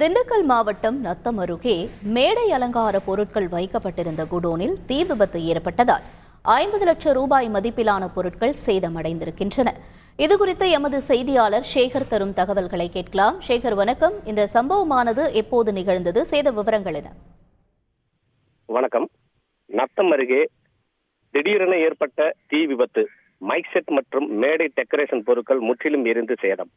திண்டுக்கல் மாவட்டம் நத்தம் அருகே மேடை அலங்கார பொருட்கள் வைக்கப்பட்டிருந்த குடோனில் தீ விபத்து ஏற்பட்டதால் ஐம்பது லட்சம் ரூபாய் மதிப்பிலான பொருட்கள் சேதமடைந்திருக்கின்றன. இதுகுறித்து எமது செய்தியாளர் சேகர் தரும் தகவல்களை கேட்கலாம். சேகர் வணக்கம். இந்த சம்பவமானது எப்போது நிகழ்ந்தது? சேத விவரங்கள் என வணக்கம். நத்தம் அருகே திடீரென ஏற்பட்ட தீ விபத்து. மைக் செட் மற்றும் மேடை டெக்கரேஷன் பொருட்கள் முற்றிலும் எரிந்து சேதம்.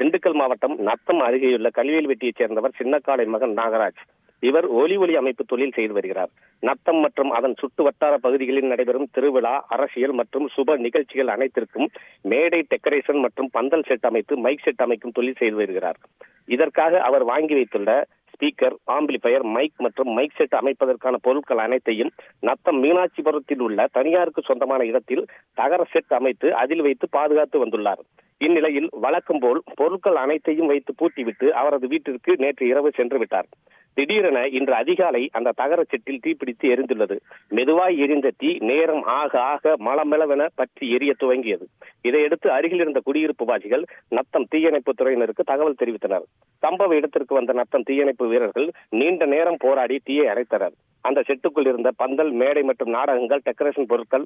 திண்டுக்கல் மாவட்டம் நத்தம் அருகேயுள்ள கல்வியல்வெட்டியைச் சேர்ந்தவர் சின்னக்காலை மகன் நாகராஜ். இவர் ஒலி ஒலி அமைப்பு தொழில் செய்து வருகிறார். நத்தம் மற்றும் அதன் சுற்று வட்டார பகுதிகளில் நடைபெறும் திருவிழா அரசியல் மற்றும் சுப நிகழ்ச்சிகள் அனைத்திற்கும் மேடை டெக்கரேஷன் மற்றும் பந்தல் செட் அமைத்து மைக் செட் அமைக்கும் தொழில் செய்து வருகிறார். இதற்காக அவர் வாங்கி வைத்துள்ள ஸ்பீக்கர் ஆம்பிளிஃபயர் மைக் மற்றும் மைக் செட் அமைப்பதற்கான பொருட்கள் அனைத்தையும் நத்தம் மீனாட்சிபுரத்தில் உள்ள தனியாருக்கு சொந்தமான இடத்தில் தகர செட் அமைத்து அதில் வைத்து பாதுகாத்து வந்துள்ளார். இந்நிலையில் வழக்கம் போல் பொருட்கள் அனைத்தையும் வைத்து பூட்டிவிட்டு அவரது வீட்டிற்கு நேற்று இரவு சென்று விட்டார். திடீரென இன்று அதிகாலை அந்த தகர செட்டில் தீப்பிடித்து எரிந்துள்ளது. மெதுவாய் எரிந்த தீ நேரம் ஆக ஆக மலமளவென பற்றி எரிய துவங்கியது. இதையடுத்து அருகில் இருந்த குடியிருப்பு வாசிகள் நத்தம் தீயணைப்பு துறையினருக்கு தகவல் தெரிவித்தனர். சம்பவ இடத்திற்கு வந்த நத்தம் தீயணைப்பு வீரர்கள் நீண்ட நேரம் போராடி தீயை அணைத்தனர் அந்த செட்டுக்குள் இருந்த பந்தல் மேடை மற்றும் நாடகங்கள் டெக்கரேஷன் பொருட்கள்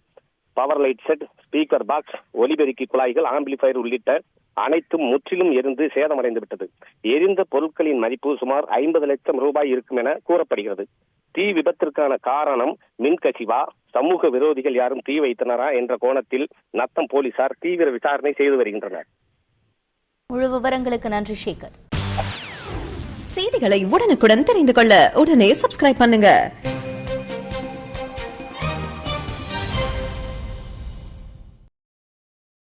power light set speaker box ஒலிபெருக்கி குழாய்கள் ஆம்பிளிஃபயர் உள்ளிட்ட அனைத்தும் முற்றிலும் எரிந்து சேதமடைந்து விட்டது. எரிந்த பொருட்களின் மதிப்பு சுமார் ஐம்பது லட்சம் ரூபாய் இருக்கும் என கூறப்படுகிறது. தீ விபத்திற்கான காரணம் மின்கசிவா சமூக விரோதிகள் யாரும் தீ வைத்தனரா என்ற கோணத்தில் நத்தம் போலீசார் தீவிர விசாரணை செய்து வருகின்றனர். முழு விவரங்களுக்கு நன்றி சேகர். செய்திகளை உடனுக்குடன் தெரிந்து கொள்ள உடனே சப்ஸ்கிரைப் பண்ணுங்க.